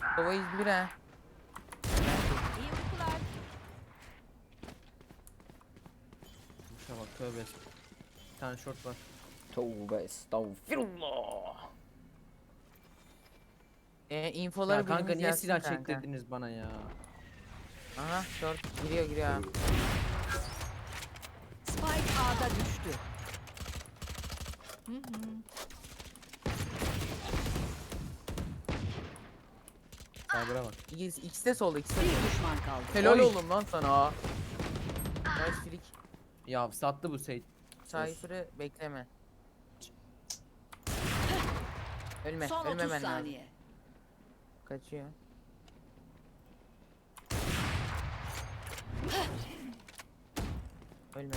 Sova 101 ha. İyi uykular. Şuna bak tövbe. Bir tane short var. Tövbe estağfirullah. E, infoları Ya kanka biriniz niye yazsın silah kanka. çektirdiniz bana ya? Aha short giriyor giriyor. ha. Spike A'da düştü. Bak. İkisi, ikisi de solda ikisi de Bir solda. düşman kaldı. Helal Oy. oğlum lan sana. Nice flick. Ya sattı bu Sage. Cypher'ı bekleme. Ölme, Son 30 ölmemen lazım. saniye. Kaçıyor. Ölme.